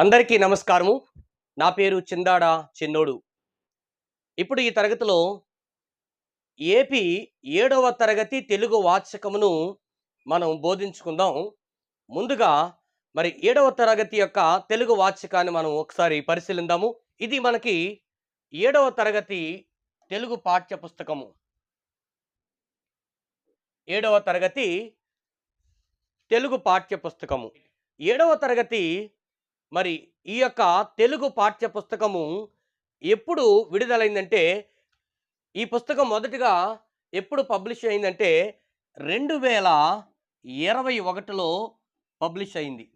అందరికీ నమస్కారము. నా పేరు చిందాడ చిన్నోడు. ఇప్పుడు ఈ తరగతిలో ఏపీ ఏడవ తరగతి తెలుగు వాచకమును మనం బోధించుకుందాం. ముందుగా మరి ఏడవ తరగతి యొక్క తెలుగు వాచకాన్ని మనం ఒకసారి పరిశీలిద్దాము ఇది మనకి ఏడవ తరగతి తెలుగు పాఠ్య పుస్తకము. ఏడవ తరగతి తెలుగు పాఠ్య పుస్తకము. ఏడవ తరగతి మరి ఈ యొక్క తెలుగు పాఠ్య పుస్తకము ఎప్పుడు విడుదలైందంటే ఈ పుస్తకం మొదటిగా ఎప్పుడు పబ్లిష్ అయిందంటే రెండు వేల ఇరవై ఒకటిలో పబ్లిష్ అయింది.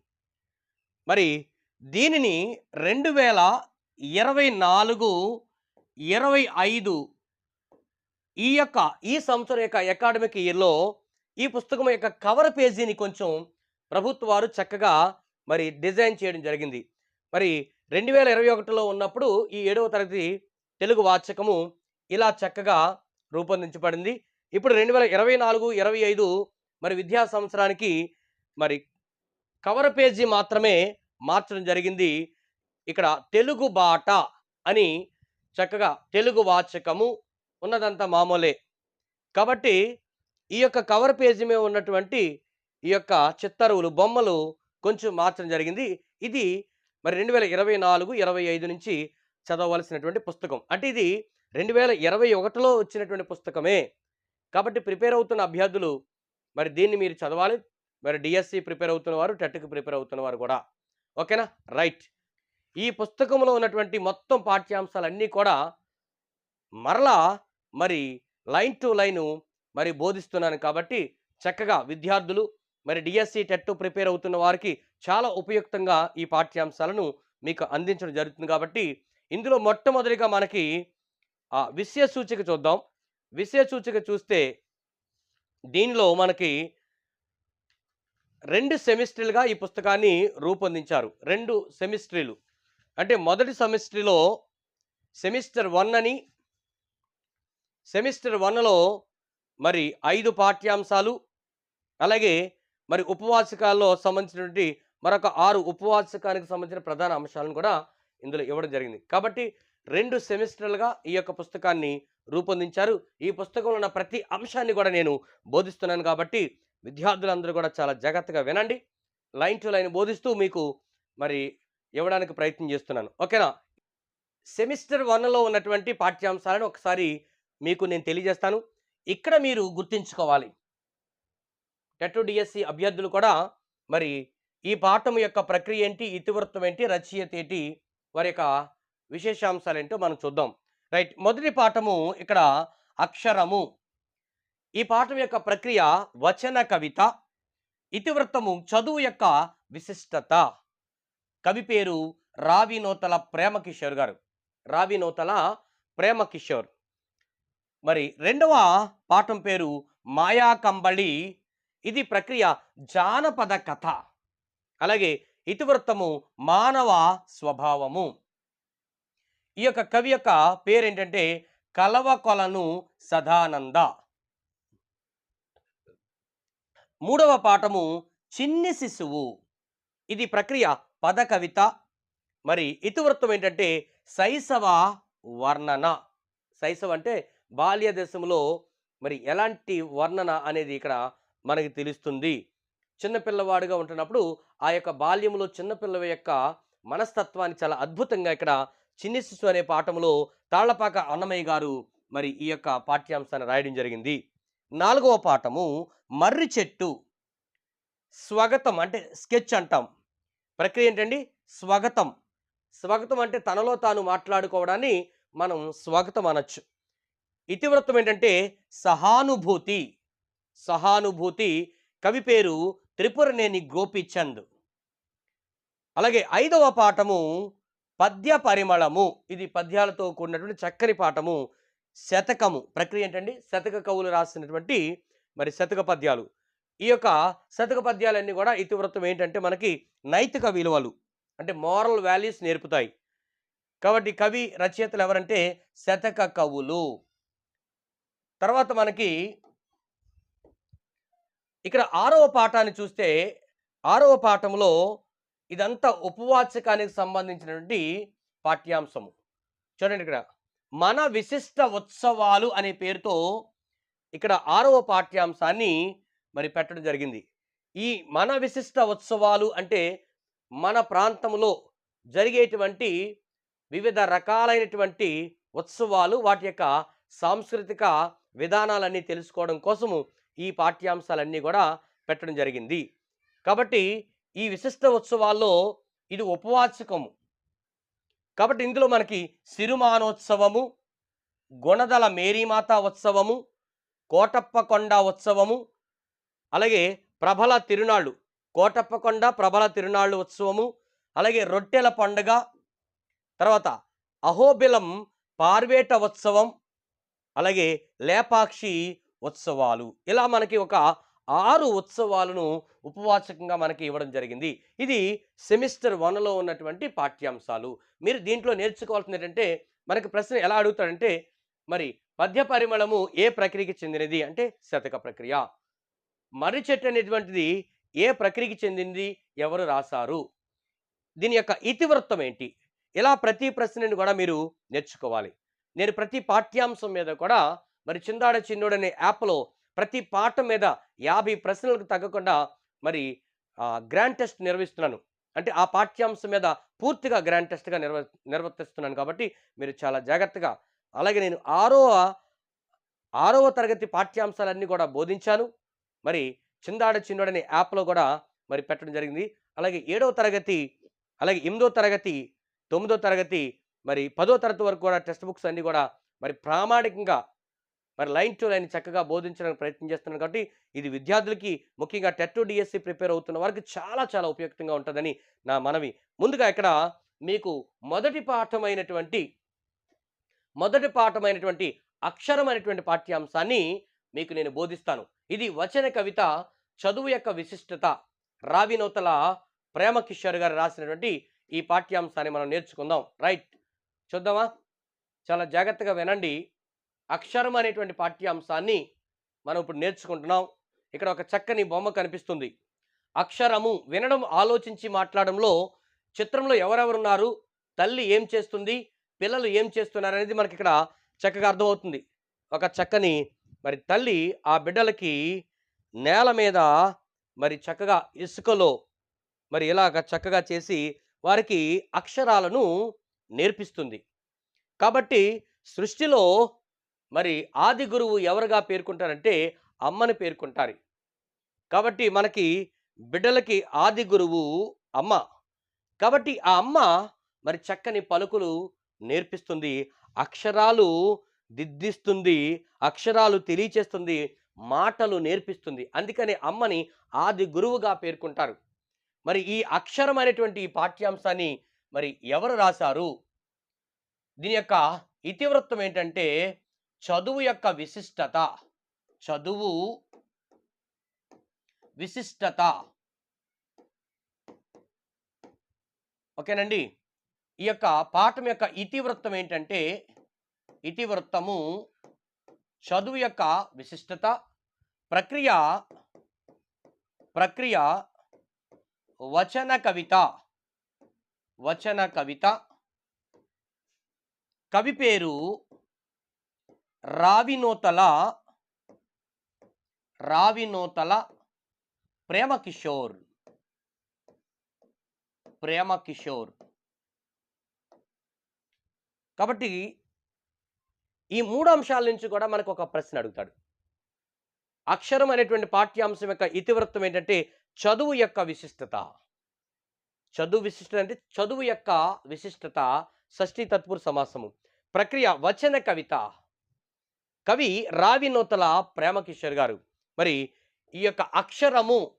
మరి దీనిని రెండు వేల ఇరవై నాలుగు ఇరవై ఐదు ఈ యొక్క ఈ సంవత్సరం యొక్క అకాడమిక్ ఇయర్లో ఈ పుస్తకం యొక్క కవర్ పేజీని కొంచెం ప్రభుత్వాలు చక్కగా మరి డిజైన్ చేయడం జరిగింది. మరి రెండు వేల ఇరవై ఒకటిలో ఉన్నప్పుడు ఈ ఏడవ తరగతి తెలుగు వాచకము ఇలా చక్కగా రూపొందించబడింది. ఇప్పుడు రెండు వేల ఇరవై నాలుగు ఇరవై ఐదు మరి విద్యా సంవత్సరానికి మరి కవర్ పేజీ మాత్రమే మార్చడం జరిగింది. ఇక్కడ తెలుగు బాట అని చక్కగా తెలుగు వాచకము ఉన్నదంతా మామూలే. కాబట్టి ఈ యొక్క కవర్ పేజీ మీద ఉన్నటువంటి ఈ యొక్క చిత్తరువులు బొమ్మలు కొంచెం మార్చడం జరిగింది. ఇది మరి రెండు వేల ఇరవై నాలుగు ఇరవై ఐదు నుంచి చదవలసినటువంటి పుస్తకం. అంటే ఇది రెండు వేల ఇరవై ఒకటిలో వచ్చినటువంటి పుస్తకమే. కాబట్టి ప్రిపేర్ అవుతున్న అభ్యర్థులు మరి దీన్ని మీరు చదవాలి. మరి డిఎస్సి ప్రిపేర్ అవుతున్న వారు టెట్కి ప్రిపేర్ అవుతున్న వారు కూడా. ఓకేనా? రైట్. ఈ పుస్తకంలో ఉన్నటువంటి మొత్తం పాఠ్యాంశాలన్నీ కూడా మరలా మరి లైన్ టు లైను మరి బోధిస్తున్నాను కాబట్టి చక్కగా విద్యార్థులు మరి డిఎస్సి టెట్ ప్రిపేర్ అవుతున్న వారికి చాలా ఉపయుక్తంగా ఈ పాఠ్యాంశాలను మీకు అందించడం జరుగుతుంది కాబట్టి ఇందులో మొట్టమొదటిగా మనకి ఆ విషయ సూచిక చూద్దాం. విషయ సూచిక చూస్తే దీనిలో మనకి రెండు సెమిస్టర్లుగా ఈ పుస్తకాన్ని రూపొందించారు. రెండు సెమిస్ట్రీలు. అంటే మొదటి సెమిస్ట్రీలో సెమిస్టర్ వన్ అని సెమిస్టర్ వన్లో మరి ఐదు పాఠ్యాంశాలు అలాగే మరి ఉపవాసకాల్లో సంబంధించినటువంటి మరొక ఆరు ఉపవాసకానికి సంబంధించిన ప్రధాన అంశాలను కూడా ఇందులో ఇవ్వడం జరిగింది. కాబట్టి రెండు సెమిస్టర్లుగా ఈ యొక్క పుస్తకాన్ని రూపొందించారు. ఈ పుస్తకంలో ఉన్న ప్రతి అంశాన్ని కూడా నేను బోధిస్తున్నాను కాబట్టి విద్యార్థులందరూ కూడా చాలా జాగ్రత్తగా వినండి. లైన్ టు లైన్ బోధిస్తూ మీకు మరి ఇవ్వడానికి ప్రయత్నం చేస్తున్నాను. ఓకేనా? సెమిస్టర్ వన్లో ఉన్నటువంటి పాఠ్యాంశాలను ఒకసారి మీకు నేను తెలియజేస్తాను. ఇక్కడ మీరు గుర్తుంచుకోవాలి. టెట్ డిఎస్సి అభ్యర్థులు కూడా మరి ఈ పాఠం యొక్క ప్రక్రియ ఏంటి ఇతివృత్తం ఏంటి రచయిత ఏంటి వారి యొక్క విశేషాంశాలు ఏంటో మనం చూద్దాం. రైట్ మొదటి పాఠము ఇక్కడ అక్షరము. ఈ పాఠం యొక్క ప్రక్రియ వచన కవిత ఇతివృత్తము చదువు యొక్క విశిష్టత. కవి పేరు రావి నోతల ప్రేమ కిషోర్ గారు. రావి నోతల ప్రేమ కిషోర్ మరి రెండవ పాఠం పేరు మాయా కంబళి ఇది ప్రక్రియ జానపద కథ. అలాగే ఇతివృత్తము మానవ స్వభావము. ఈ యొక్క కవి యొక్క పేరు ఏంటంటే కలవకొలను సదానంద. మూడవ పాఠము చిన్ని శిశువు. ఇది ప్రక్రియ పద కవిత. మరి ఇతివృత్తం ఏంటంటే శైశవ వర్ణన. శైశవ అంటే బాల్య దశలో మరి ఎలాంటి వర్ణన అనేది ఇక్కడ మనకి తెలుస్తుంది. చిన్నపిల్లవాడుగా ఉంటున్నప్పుడు ఆ యొక్క బాల్యంలో చిన్నపిల్ల యొక్క మనస్తత్వాన్ని చాలా అద్భుతంగా ఇక్కడ చిన్ని శిశు అనే పాఠంలో తాళ్ళపాక అన్నమయ్య గారు మరి ఈ యొక్క పాఠ్యాంశాన్ని రాయడం జరిగింది. నాలుగవ పాఠము మర్రి చెట్టు స్వాగతం అంటే స్కెచ్ అంటాం. ప్రక్రియ ఏంటండి? స్వాగతం. స్వాగతం అంటే తనలో తాను మాట్లాడుకోవడాన్ని మనం స్వాగతం అనొచ్చు. ఇతివృత్తం ఏంటంటే సహానుభూతి. సహానుభూతి కవి పేరు త్రిపురనేని గోపిచంద్. అలాగే ఐదవ పాఠము పద్య పరిమళము. ఇది పద్యాలతో కూడినటువంటి చక్కని పాఠము. శతకము. ప్రక్రియ ఏంటండి? శతక కవులు రాసినటువంటి మరి శతక పద్యాలు. ఈ యొక్క శతక పద్యాలన్నీ కూడా ఇతివృత్తం ఏంటంటే మనకి నైతిక విలువలు. అంటే మోరల్ వాల్యూస్ నేర్పుతాయి. కాబట్టి కవి రచయితలు ఎవరంటే శతక కవులు. తర్వాత మనకి ఇక్కడ ఆరవ పాఠాన్ని చూస్తే ఆరవ పాఠంలో ఇదంతా ఉపవాచకానికి సంబంధించినటువంటి పాఠ్యాంశము. చూడండి ఇక్కడ మన విశిష్ట ఉత్సవాలు అనే పేరుతో ఇక్కడ ఆరవ పాఠ్యాంశాన్ని మరి పెట్టడం జరిగింది. ఈ మన విశిష్ట ఉత్సవాలు అంటే మన ప్రాంతంలో జరిగేటువంటి వివిధ రకాలైనటువంటి ఉత్సవాలు వాటి యొక్క సాంస్కృతిక విధానాలన్నీ తెలుసుకోవడం కోసము ఈ పాఠ్యాంశాలన్నీ కూడా పెట్టడం జరిగింది. కాబట్టి ఈ విశిష్ట ఉత్సవాల్లో ఇది ఉపవాచకము. కాబట్టి ఇందులో మనకి సిరుమానోత్సవము గుణదల మేరీమాత ఉత్సవము కోటప్పకొండ ఉత్సవము అలాగే ప్రభల తిరునాళ్ళు కోటప్పకొండ ప్రభల తిరునాళ్ళు ఉత్సవము అలాగే రొట్టెల పండుగ తర్వాత అహోబిలం పార్వేట ఉత్సవం అలాగే లేపాక్షి ఉత్సవాలు. ఇలా మనకి ఒక ఆరు ఉత్సవాలను ఉపవాచకంగా మనకి ఇవ్వడం జరిగింది. ఇది సెమిస్టర్ వన్లో ఉన్నటువంటి పాఠ్యాంశాలు. మీరు దీంట్లో నేర్చుకోవాల్సింది ఏంటంటే మనకి ప్రశ్న ఎలా అడుగుతాడంటే మరి పద్య పరిమళము ఏ ప్రక్రియకి చెందినది? అంటే శతక ప్రక్రియ. మర్రి చెట్టు అనేటువంటిది ఏ ప్రక్రియకి చెందింది? ఎవరు రాశారు? దీని యొక్క ఇతివృత్తం ఏంటి? ఇలా ప్రతి ప్రశ్నని కూడా మీరు నేర్చుకోవాలి. నేను ప్రతి పాఠ్యాంశం మీద కూడా మరి చిందాడ చిన్నోడు అనే యాప్లో ప్రతి పాఠం మీద యాభై ప్రశ్నలకు తగ్గకుండా మరి గ్రాండ్ టెస్ట్ నిర్వహిస్తున్నాను. అంటే ఆ పాఠ్యాంశం మీద పూర్తిగా గ్రాండ్ టెస్ట్గా నిర్వ నిర్వర్తిస్తున్నాను కాబట్టి మీరు చాలా జాగ్రత్తగా అలాగే నేను ఆరో ఆరవ తరగతి పాఠ్యాంశాలన్నీ కూడా బోధించాను. మరి చిందాడ చిన్నోడు యాప్లో కూడా మరి పెట్టడం జరిగింది. అలాగే ఏడవ తరగతి అలాగే ఎనిమిదో తరగతి తొమ్మిదో తరగతి మరి పదో తరగతి వరకు కూడా టెక్స్ట్ బుక్స్ అన్నీ కూడా మరి ప్రామాణికంగా మరి లైన్ టు లైన్ చక్కగా బోధించడానికి ప్రయత్నం చేస్తున్నాను కాబట్టి ఇది విద్యార్థులకి ముఖ్యంగా టెట్ డిఎస్సి ప్రిపేర్ అవుతున్న వారికి చాలా చాలా ఉపయుక్తంగా ఉంటుందని నా మనవి. ముందుగా ఇక్కడ మీకు మొదటి పాఠమైనటువంటి మొదటి పాఠమైనటువంటి అక్షరమైనటువంటి పాఠ్యాంశాన్ని మీకు నేను బోధిస్తాను. ఇది వచన కవిత చదువు యొక్క విశిష్టత. రావినోతల ప్రేమ కిషోర్ గారు రాసినటువంటి ఈ పాఠ్యాంశాన్ని మనం నేర్చుకుందాం. రైట్. చూద్దామా? చాలా జాగ్రత్తగా వినండి. అక్షరం అనేటువంటి పాఠ్యాంశాన్ని మనం ఇప్పుడు నేర్చుకుంటున్నాం. ఇక్కడ ఒక చక్కని బొమ్మ కనిపిస్తుంది. అక్షరము వినడం ఆలోచించి మాట్లాడడంలో చిత్రంలో ఎవరెవరున్నారు? తల్లి ఏం చేస్తుంది? పిల్లలు ఏం చేస్తున్నారు? అనేది మనకి ఇక్కడ చక్కగా అర్థమవుతుంది. ఒక చక్కని మరి తల్లి ఆ బిడ్డలకి నేల మీద మరి చక్కగా ఇసుకలో మరి ఇలాగ చక్కగా చేసి వారికి అక్షరాలను నేర్పిస్తుంది. కాబట్టి సృష్టిలో మరి ఆది గురువు ఎవరుగా పేర్కొంటారంటే అమ్మని పేర్కొంటారు. కాబట్టి మనకి బిడ్డలకి ఆది గురువు అమ్మ. కాబట్టి ఆ అమ్మ మరి చక్కని పలుకులు నేర్పిస్తుంది అక్షరాలు దిద్దిస్తుంది అక్షరాలు తెలియచేస్తుంది మాటలు నేర్పిస్తుంది. అందుకని అమ్మని ఆది గురువుగా పేర్కొంటారు. మరి ఈ అక్షరం అనేటువంటి ఈ పాఠ్యాంశాన్ని మరి ఎవరు రాశారు? దీని యొక్క ఇతివృత్తం ఏంటంటే చదువు యొక్క విశిష్టత చదువు విశిష్టత. ఓకేనండి? ఈ యొక్క పాఠం యొక్క ఇతివృత్తం ఏంటంటే ఇతివృత్తము చదువు యొక్క విశిష్టత ప్రక్రియ ప్రక్రియ వచన కవిత వచన కవిత కవి పేరు రావినోతల రావినోతల ప్రేమ కిషోర్ ప్రేమ కిషోర్ కాబట్టి ఈ మూడు అంశాల నుంచి కూడా మనకు ఒక ప్రశ్న అడుగుతాడు. అక్షరం అనేటువంటి పాఠ్యాంశం యొక్క ఇతివృత్తం ఏంటంటే చదువు యొక్క విశిష్టత. చదువు విశిష్టత అంటే చదువు యొక్క విశిష్టత షష్ఠీ తత్పురు సమాసము. ప్రక్రియ వచన కవిత. కవి రావి నూతల ప్రేమకిషోర్ గారు. మరి ఈ యొక్క అక్షరము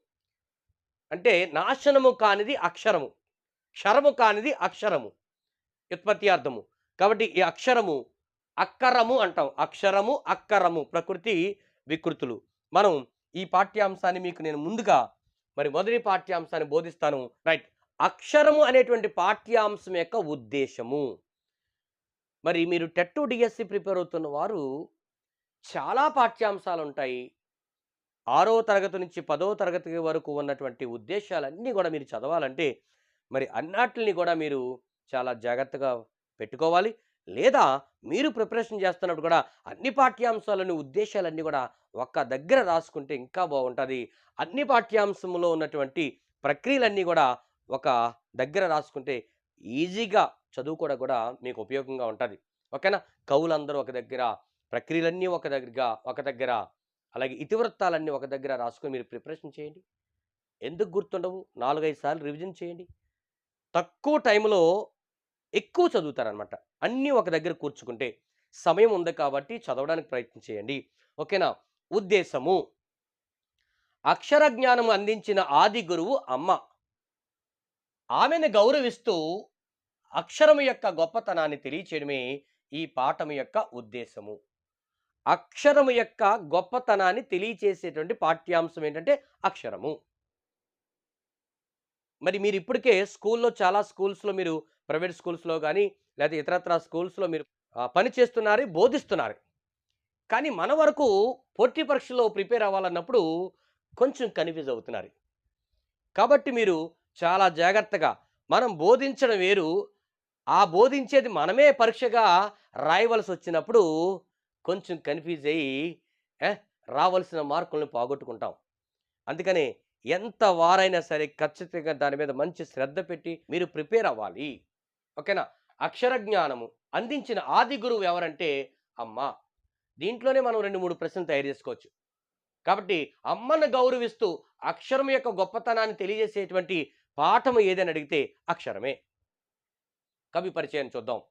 అంటే నాశనము కానిది అక్షరము క్షరము కానిది అక్షరము ఉత్పత్తి అర్థము కాబట్టి ఈ అక్షరము అక్కరము అంటాం. అక్షరము అక్కరము ప్రకృతి వికృతులు. మనం ఈ పాఠ్యాంశాన్ని మీకు నేను ముందుగా మరి మొదటి పాఠ్యాంశాన్ని బోధిస్తాను. రైట్. అక్షరము అనేటువంటి పాఠ్యాంశం యొక్క ఉద్దేశము. మరి మీరు టెట్టు డిఎస్సి ప్రిపేర్ అవుతున్న వారు చాలా పాఠ్యాంశాలు ఉంటాయి ఆరో తరగతి నుంచి పదో తరగతి వరకు ఉన్నటువంటి ఉద్దేశాలన్నీ కూడా మీరు చదవాలంటే మరి అన్నిటిని కూడా మీరు చాలా జాగ్రత్తగా పెట్టుకోవాలి. లేదా మీరు ప్రిపరేషన్ చేస్తున్నప్పుడు కూడా అన్ని పాఠ్యాంశాలని ఉద్దేశాలన్నీ కూడా ఒక్క దగ్గర రాసుకుంటే ఇంకా బాగుంటుంది. అన్ని పాఠ్యాంశంలో ఉన్నటువంటి ప్రక్రియలన్నీ కూడా ఒక దగ్గర రాసుకుంటే ఈజీగా చదువుకోవడం కూడా మీకు ఉపయోగంగా ఉంటుంది. ఓకేనా? కవులందరూ ఒక దగ్గర ప్రక్రియలన్నీ ఒక దగ్గరగా ఒక దగ్గర అలాగే ఇతివృత్తాలన్నీ ఒక దగ్గర రాసుకొని మీరు ప్రిపరేషన్ చేయండి. ఎందుకు గుర్తుండవు? నాలుగైదు సార్లు రివిజన్ చేయండి. తక్కువ టైంలో ఎక్కువ చదువుతారనమాట అన్నీ ఒక దగ్గర కూర్చుకుంటే సమయం ఉంది కాబట్టి చదవడానికి ప్రయత్నం చేయండి. ఓకేనా? ఉద్దేశము. అక్షర జ్ఞానం అందించిన ఆది గురువు అమ్మ. ఆమెను గౌరవిస్తూ అక్షరము యొక్క గొప్పతనాన్ని తెలియచేయడమే ఈ పాఠము యొక్క ఉద్దేశము. అక్షరము యొక్క గొప్పతనాన్ని తెలియచేసేటువంటి పాఠ్యాంశం ఏంటంటే అక్షరము. మరి మీరు ఇప్పటికే స్కూల్లో చాలా స్కూల్స్లో మీరు ప్రైవేట్ స్కూల్స్లో కానీ లేదా ఇతరత్ర స్కూల్స్లో మీరు పని చేస్తున్నారు బోధిస్తున్నారు. కానీ మన వరకు పోటీ పరీక్షలో ప్రిపేర్ అవ్వాలన్నప్పుడు కొంచెం కన్ఫ్యూజ్ అవుతున్నారు. కాబట్టి మీరు చాలా జాగ్రత్తగా మనం బోధించడం వేరు. ఆ బోధించేది మనమే పరీక్షగా రాయవలసి వచ్చినప్పుడు కొంచెం కన్ఫ్యూజ్ అయ్యి రావాల్సిన రావలసిన మార్కులను పోగొట్టుకుంటాం. అందుకని ఎంత వారైనా సరే ఖచ్చితంగా దాని మీద మంచి శ్రద్ధ పెట్టి మీరు ప్రిపేర్ అవ్వాలి. ఓకేనా? అక్షర జ్ఞానము అందించిన ఆది గురువు ఎవరంటే అమ్మ. దీంట్లోనే మనం రెండు మూడు ప్రశ్నలు తయారు చేసుకోవచ్చు. కాబట్టి అమ్మను గౌరవిస్తూ అక్షరం యొక్క గొప్పతనాన్ని తెలియజేసేటువంటి పాఠము ఏదని అడిగితే అక్షరమే. కవి పరిచయం చూద్దాం.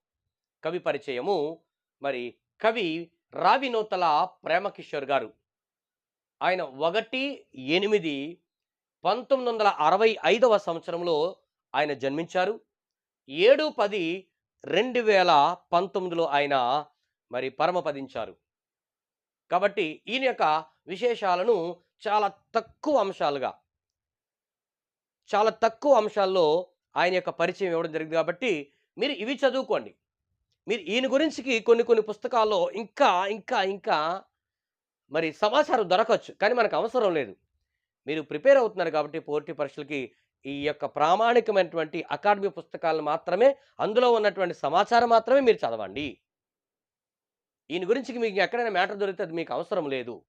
కవి పరిచయము మరి కవి రావినోతల ప్రేమకిషోర్ గారు. ఆయన ఒకటి ఎనిమిది పంతొమ్మిది వందల అరవై ఐదవ సంవత్సరంలో ఆయన జన్మించారు. ఏడు పది రెండు వేల పంతొమ్మిదిలో ఆయన మరి పరమపదించారు కాబట్టి ఈయన యొక్క విశేషాలను చాలా తక్కువ అంశాలుగా చాలా తక్కువ అంశాల్లో ఆయన యొక్క పరిచయం ఇవ్వడం జరిగింది కాబట్టి మీరు ఇవి చదువుకోండి. మీరు ఈయన గురించికి కొన్ని కొన్ని పుస్తకాల్లో ఇంకా ఇంకా ఇంకా మరి సమాచారం దొరకవచ్చు. కానీ మనకు అవసరం లేదు. మీరు ప్రిపేర్ అవుతున్నారు కాబట్టి పోటీ పరీక్షలకి ఈ యొక్క ప్రామాణికమైనటువంటి అకాడమీ పుస్తకాలను మాత్రమే అందులో ఉన్నటువంటి సమాచారం మాత్రమే మీరు చదవండి. ఈయన గురించి మీకు ఎక్కడైనా మ్యాటర్ దొరికితే అది మీకు అవసరం లేదు.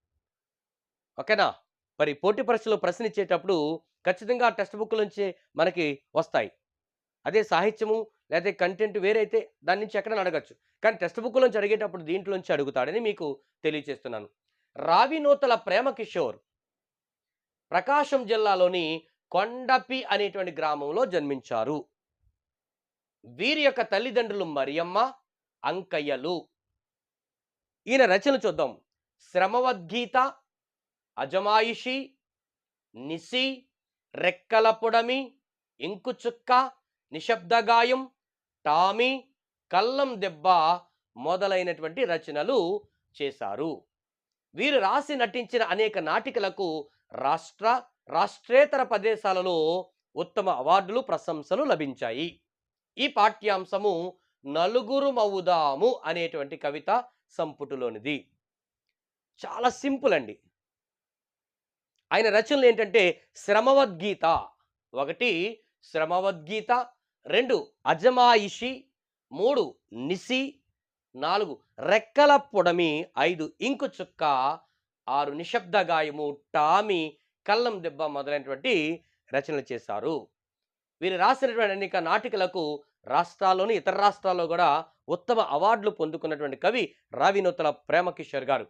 ఓకేనా? మరి పోటీ పరీక్షలో ప్రశ్న ఇచ్చేటప్పుడు ఖచ్చితంగా టెక్స్ట్ బుక్ నుంచి మనకి వస్తాయి. అదే సాహిత్యము లేకపోతే కంటెంట్ వేరైతే దాని నుంచి ఎక్కడైనా అడగచ్చు. కానీ టెక్స్ట్ బుక్ నుంచి అడిగేటప్పుడు దీంట్లోంచి అడుగుతాడని మీకు తెలియజేస్తున్నాను రావినూతల ప్రేమ కిషోర్ ప్రకాశం జిల్లాలోని కొండపి అనేటువంటి గ్రామంలో జన్మించారు. వీరి యొక్క తల్లిదండ్రులు మరియమ్మ అంకయ్యలు. ఈయన రచన చూద్దాం. శ్రమవద్గీత అజమాయిషి నిసి రెక్కల పొడమి ఇంకు చుక్క నిశ్శబ్దగాయం టామీ కల్లం దెబ్బ మొదలైనటువంటి రచనలు చేశారు. వీరు రాసి నటించిన అనేక నాటికలకు రాష్ట్ర రాష్ట్రేతర ప్రదేశాలలో ఉత్తమ అవార్డులు ప్రశంసలు లభించాయి. ఈ పాఠ్యాంశము నలుగురు మవుదాము అనేటువంటి కవిత సంపుటిలోనిది. చాలా సింపుల్ అండి. ఆయన రచనలు ఏంటంటే శ్రమవద్గీత. ఒకటి శ్రమవద్గీత రెండు అజమాయిషి. మూడు నిసి నాలుగు రెక్కల పొడమి. ఐదు ఇంకు చుక్క. ఆరు నిశ్శబ్ద గాయము టామి. కల్లం దెబ్బ మొదలైనటువంటి రచనలు చేశారు. వీరు రాసినటువంటి అనేక నాటికలకు రాష్ట్రాల్లోని ఇతర రాష్ట్రాల్లో కూడా ఉత్తమ అవార్డులు పొందుకున్నటువంటి కవి రావినూతల ప్రేమకిషోర్ గారు.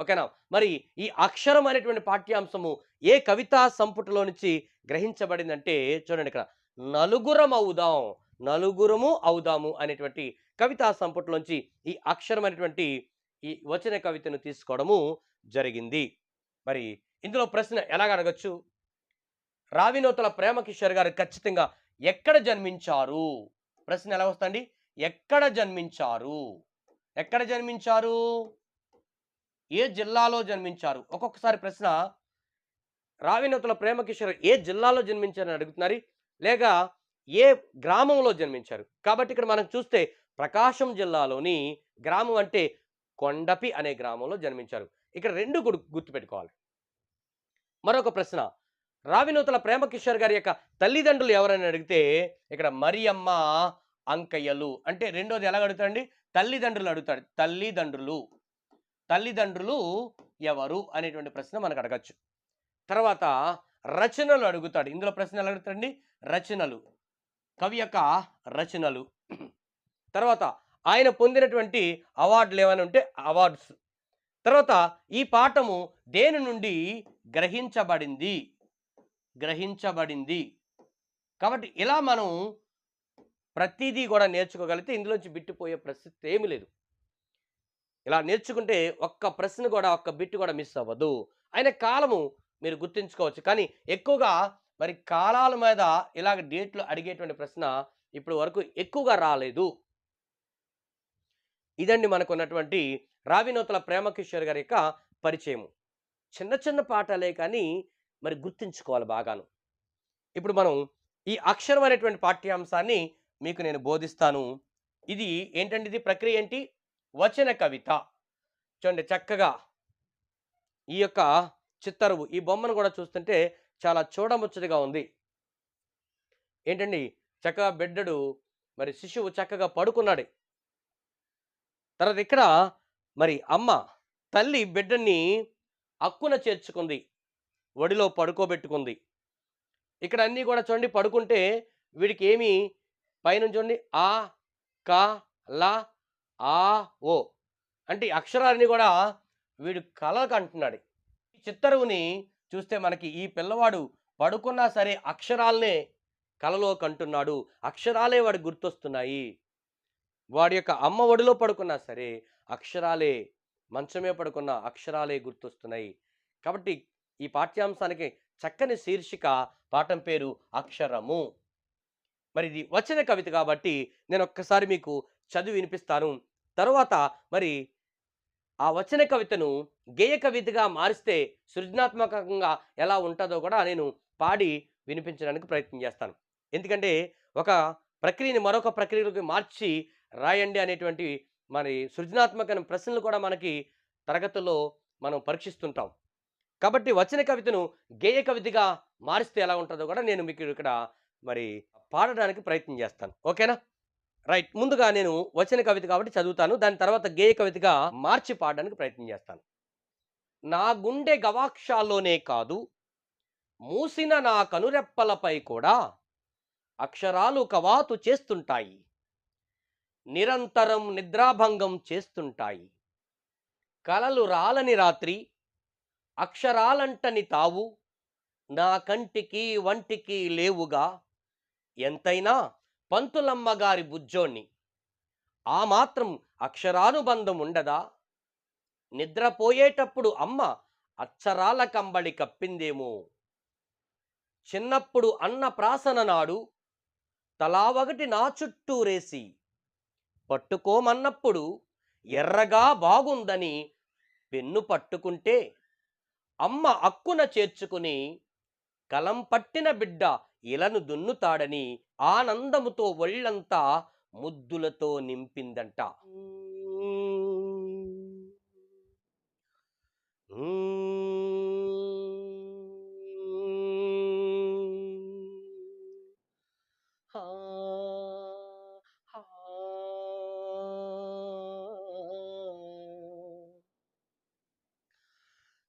ఓకేనా? మరి ఈ అక్షరం అనేటువంటి పాఠ్యాంశము ఏ కవితా సంపుటలో నుంచి గ్రహించబడిందంటే చూడండి ఇక్కడ. నలుగురం అవుదాం నలుగురము అవుదాము అనేటువంటి కవితా సంపుటిలోంచి ఈ అక్షరం అనేటువంటి ఈ వచన కవితను తీసుకోవడము జరిగింది. మరి ఇందులో ప్రశ్న ఎలాగ అడగచ్చు? రావినోతల ప్రేమకిషోర్ గారు ఖచ్చితంగా ఎక్కడ జన్మించారు? ప్రశ్న ఎలా వస్తుంది? ఎక్కడ జన్మించారు? ఎక్కడ జన్మించారు? ఏ జిల్లాలో జన్మించారు? ఒక్కొక్కసారి ప్రశ్న రావినోతుల ప్రేమకిషోర్ ఏ జిల్లాలో జన్మించారని అడుగుతున్నారు. లేక ఏ గ్రామంలో జన్మించారు? కాబట్టి ఇక్కడ మనం చూస్తే ప్రకాశం జిల్లాలోని గ్రామం అంటే కొండపి అనే గ్రామంలో జన్మించారు. ఇక్కడ రెండు గుర్తు గుర్తుపెట్టుకోవాలి. మరొక ప్రశ్న. రావినూతల ప్రేమకిషోర్ గారి యొక్క తల్లిదండ్రులు ఎవరని అడిగితే ఇక్కడ మరియమ్మ అంకయ్యలు అంటే రెండోది ఎలా అడుగుతాడండి తల్లిదండ్రులు అడుగుతాడు తల్లిదండ్రులు. తల్లిదండ్రులు ఎవరు అనేటువంటి ప్రశ్న మనకు అడగచ్చు. తర్వాత రచనలు అడుగుతాడు. ఇందులో ప్రశ్న ఎలా అడుగుతాడండి రచనలు. కవి యొక్క రచనలు. తర్వాత ఆయన పొందినటువంటి అవార్డులు ఏమైనా ఉంటే అవార్డ్స్. తర్వాత ఈ పాఠము దేని నుండి గ్రహించబడింది? గ్రహించబడింది. కాబట్టి ఇలా మనం ప్రతిదీ కూడా నేర్చుకోగలిగితే ఇందులోంచి బిట్టుపోయే పరిస్థితి ఏమీ లేదు. ఇలా నేర్చుకుంటే ఒక్క ప్రశ్న కూడా ఒక్క బిట్టు కూడా మిస్ అవ్వదు. ఆయన కాలము మీరు గుర్తుంచుకోవచ్చు. కానీ ఎక్కువగా మరి కాలాల మీద ఇలాగ డేట్లు అడిగేటువంటి ప్రశ్న ఇప్పటి వరకు ఎక్కువగా రాలేదు. ఇదండి మనకు ఉన్నటువంటి రావినోతల ప్రేమకిషోర్ గారి యొక్క పరిచయం చిన్న చిన్న పాఠాలే కానీ మరి గుర్తుంచుకోవాలి బాగాను. ఇప్పుడు మనం ఈ అక్షరం అనేటువంటి పాఠ్యాంశాన్ని మీకు నేను బోధిస్తాను. ఇది ఏంటంటే ఇది ప్రక్రియ ఏంటి? వచన కవిత. చూడండి చక్కగా ఈ యొక్క చిత్తరువు ఈ బొమ్మను కూడా చూస్తుంటే చాలా చూడముచ్చటగా ఉంది. ఏంటండి? చక్కగా బిడ్డడు మరి శిశువు చక్కగా పడుకున్నాడు. తర్వాత ఇక్కడ మరి అమ్మ తల్లి బిడ్డని అక్కున చేర్చుకుంది. ఒడిలో పడుకోబెట్టుకుంది. ఇక్కడ అన్నీ కూడా చూడండి పడుకుంటే వీడికి ఏమి? పైన చూడండి ఆ క ల ఆ ఓ. అంటే అక్షరాన్ని కూడా వీడు కలలకు అంటున్నాడు ఈ చిత్తరువుని చూస్తే మనకి ఈ పిల్లవాడు పడుకున్నా సరే అక్షరాలనే కలలో కంటున్నాడు. అక్షరాలే వాడు గుర్తొస్తున్నాయి. వాడి యొక్క అమ్మ ఒడిలో పడుకున్నా సరే అక్షరాలే మంచమే పడుకున్న అక్షరాలే గుర్తొస్తున్నాయి. కాబట్టి ఈ పాఠ్యాంశానికి చక్కని శీర్షిక పాఠం పేరు అక్షరము. మరి ఇది వచ్చిన కవిత కాబట్టి నేను ఒక్కసారి మీకు చదివి వినిపిస్తాను. తర్వాత మరి ఆ వచన కవితను గేయ కవితగా మారిస్తే సృజనాత్మకంగా ఎలా ఉంటుందో కూడా నేను పాడి వినిపించడానికి ప్రయత్నం చేస్తాను. ఎందుకంటే ఒక ప్రక్రియని మరొక ప్రక్రియలోకి మార్చి రాయండి అనేటువంటి మరి సృజనాత్మక ప్రశ్నలు కూడా మనకి తరగతుల్లో మనం పరీక్షిస్తుంటాం. కాబట్టి వచ్చిన కవితను గేయ కవితగా మారిస్తే ఎలా ఉంటుందో కూడా నేను మీకు ఇక్కడ మరి పాడడానికి ప్రయత్నం చేస్తాను. ఓకేనా? రైట్. ముందుగా నేను వచన కవిత కాబట్టి చదువుతాను. దాని తర్వాత గేయ కవితగా మార్చి పాడడానికి ప్రయత్నం చేస్తాను. నా గుండె గవాక్షాల్లోనే కాదు మూసిన నా కనురెప్పలపై కూడా అక్షరాలు కవాతు చేస్తుంటాయి. నిరంతరం నిద్రాభంగం చేస్తుంటాయి. కలలు రాలని రాత్రి అక్షరాలంటని తావు నా కంటికి వంటికి లేవుగా ఎంతైనా పంతులమ్మ గారి బుజ్జోణ్ణి ఆ మాత్రం అక్షరానుబంధం ఉండదా? నిద్రపోయేటప్పుడు అమ్మ అక్షరాల కంబళి కప్పిందేమో. చిన్నప్పుడు అన్న ప్రాసన నాడు తలా ఒకటి నా చుట్టూ రేసి పట్టుకోమన్నప్పుడు ఎర్రగా బాగుందని పెన్ను పట్టుకుంటే అమ్మ అక్కున చేర్చుకుని కలం పట్టిన బిడ్డ ఇలను దున్నుతాడని ఆనందముతో ఒళ్ళంతా ముద్దులతో నింపిందంట.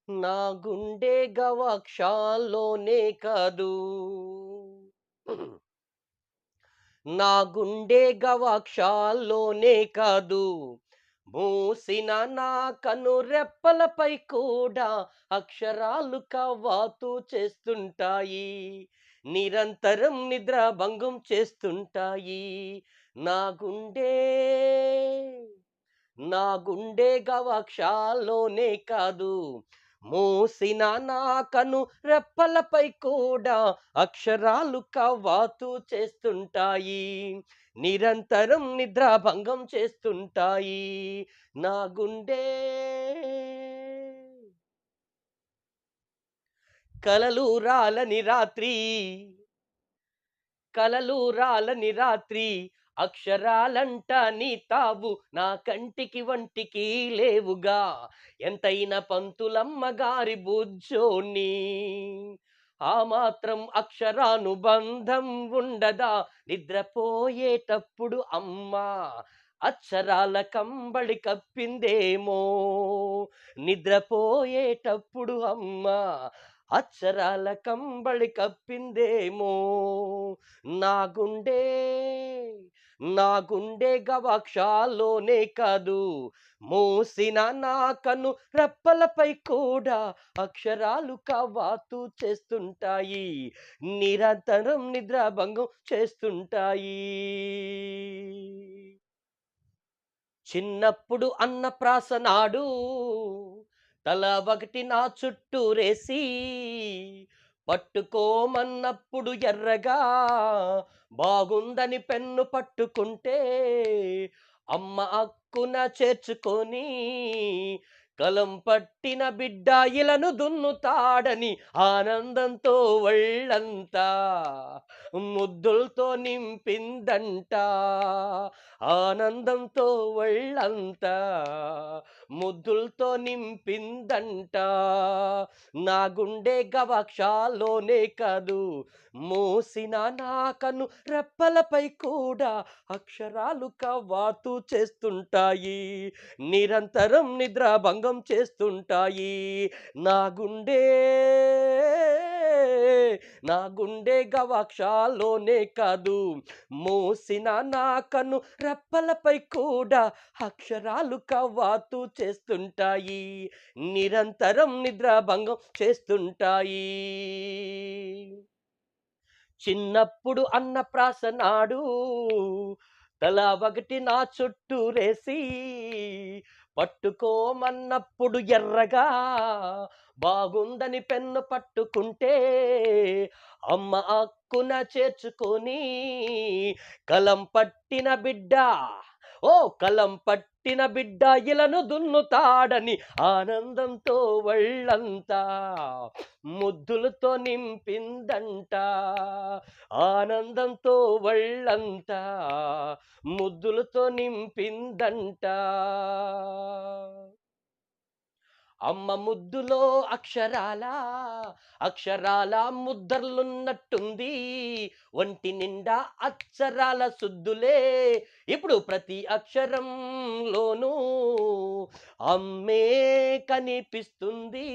నా గుండె గవాక్షాల్లోనే కాదు. నా గుండె గవాక్షాల్లోనే కాదు. మూసిన నా కను రెప్పలపై కూడా అక్షరాలు కవాతు చేస్తుంటాయి. నిరంతరం నిద్ర భంగం చేస్తుంటాయి. నా గుండె నా గుండె గవాక్షాల్లోనే కాదు. మూసిన నాకను రెప్పలపై కూడా అక్షరాలు కవాతు చేస్తుంటాయి. నిరంతరం నిద్రాభంగం చేస్తుంటాయి. నా గుండె. కలలు రాలని రాత్రి. కలలు రాలని రాత్రి. అక్షరాలంట నీ తావు నా కంటికి వంటికి లేవుగా. ఎంతైన పంతులమ్మ గారి బుజ్జోని ఆ మాత్రం అక్షరానుబంధం ఉండదా? నిద్రపోయేటప్పుడు అమ్మా అక్షరాల కంబడి కప్పిందేమో. నిద్రపోయేటప్పుడు అమ్మా అక్షరాల కంబళి కప్పిందేమో. నా గుండె నా గుండె గవాక్షాల్లోనే కాదు మూసిన నా కన్ను రెప్పలపై కూడా అక్షరాలు కవాతు చేస్తుంటాయి నిరంతరం నిద్రాభంగం చేస్తుంటాయి. చిన్నప్పుడు అన్న ప్రాసనాడు తల ఒకటి నా చుట్టూరేసి పట్టుకోమన్నప్పుడు ఎర్రగా బాగుందని పెన్ను పట్టుకుంటే అమ్మ అక్కున చేర్చుకొని కలం పట్టిన బిడ్డ ఇలను దున్నుతాడని ఆనందంతో వళ్ళంతా ముద్దులతో నింపిందంట. ఆనందంతో వళ్ళంతా ముద్దులతో నింపిందంట. నా గుండె గవాక్షాలోనే కాదు. మూసిన నాకను రెప్పలపై కూడా అక్షరాలు కవాతు చేస్తుంటాయి. నిరంతరం నిద్రాభంగం చేస్తుంటాయి. నా గుండె నా గుండె గవాక్షాలోనే కాదు. మూసిన నాకను రెప్పలపై కూడా అక్షరాలు కవాతు చేస్తుంటాయి. నిరంతరం నిద్రాభంగం చేస్తుంటాయి. చిన్నప్పుడు అన్నప్రాస నాడు తల ఒకటి నా చుట్టూ రేసి పట్టుకోమన్నప్పుడు ఎర్రగా బాగుందని పెన్ను పట్టుకుంటే అమ్మ అక్కున చేర్చుకొని కలం పట్టిన బిడ్డ ఓ కలం పట్టిన బిడ్డ ఇలను దున్నుతాడని ఆనందంతో వళ్ళంతా. ముద్దులతో నింపిందంట ఆనందంతో వళ్ళంతా. ముద్దులతో నింపిందంట. అమ్మ ముద్దులో అక్షరాల అక్షరాల ముద్దర్లున్నట్టుంది. ఒంటి నిండా అక్షరాల సుద్దులే. ఇప్పుడు ప్రతి అక్షరంలోనూ అమ్మే కనిపిస్తుంది.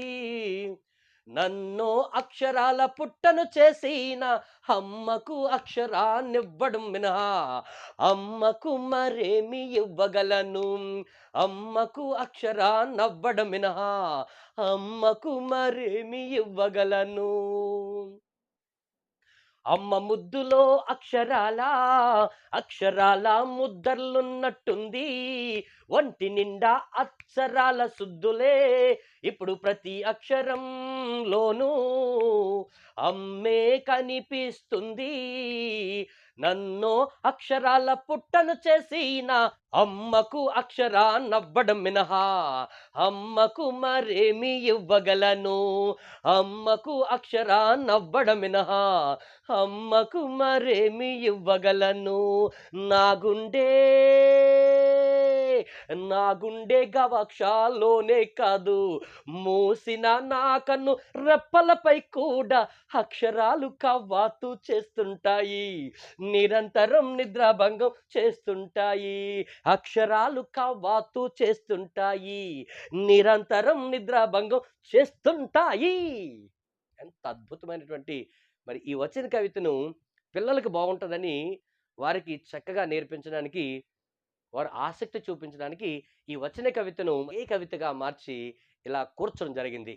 నన్ను అక్షరాల పుట్టను చేసిన అమ్మకు అక్షరాన్నివ్వడం మినహా అమ్మకు మరేమి ఇవ్వగలను? అమ్మకు అక్షరాన్నవ్వడం మినహా అమ్మకు మరేమి ఇవ్వగలను? అమ్మ ముద్దులో అక్షరాల అక్షరాల ముద్దర్లున్నట్టుంది. ఒంటి నిండా అక్షరాల సుద్దులే ఇప్పుడు ప్రతి అక్షరంలోనూ అమ్మే కనిపిస్తుంది. నన్ను అక్షరాల పుట్టను చేసిన అమ్మకు అక్షరాన్నవ్వడం మినహా. అమ్మకు మరేమి ఇవ్వగలను? అమ్మకు అక్షరాన్నవ్వడం మినహా. అమ్మకు మరేమి ఇవ్వగలను? నా గుండే నా గుండె గవక్షాలోనే కాదు. మూసిన నా కన్ను రెప్పలపై కూడా అక్షరాలు కవ్వాతు చేస్తుంటాయి. నిరంతరం నిద్రాభంగం చేస్తుంటాయి. అక్షరాలు కవాతు చేస్తుంటాయి. నిరంతరం నిద్రాభంగం చేస్తుంటాయి. ఎంత అద్భుతమైనటువంటి మరి ఈ వచ్చిన కవితను పిల్లలకు బాగుంటుందని వారికి చక్కగా నేర్పించడానికి వారు ఆసక్తి చూపించడానికి ఈ వచ్చిన కవితను ఏ కవితగా మార్చి ఇలా కూర్చడం జరిగింది.